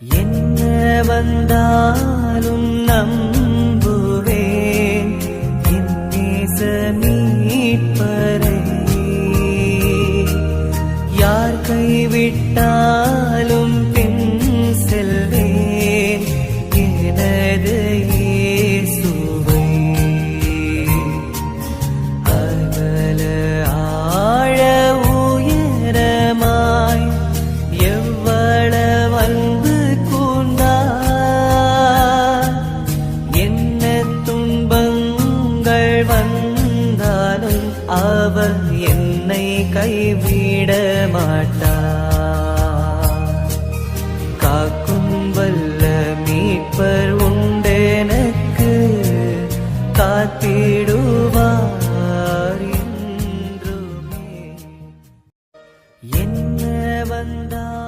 என்ன வந்தாலும் நம்புவேன். என் நேச மீட்பரை. யார் கைவிட்டாலும் அவர் என்னை கைவிட மாட்டார் காக்கும் வல்ல மீட்பர் உண்டெனக்கு காத்திடுவார் என்றுமே. என்ன வந்தார்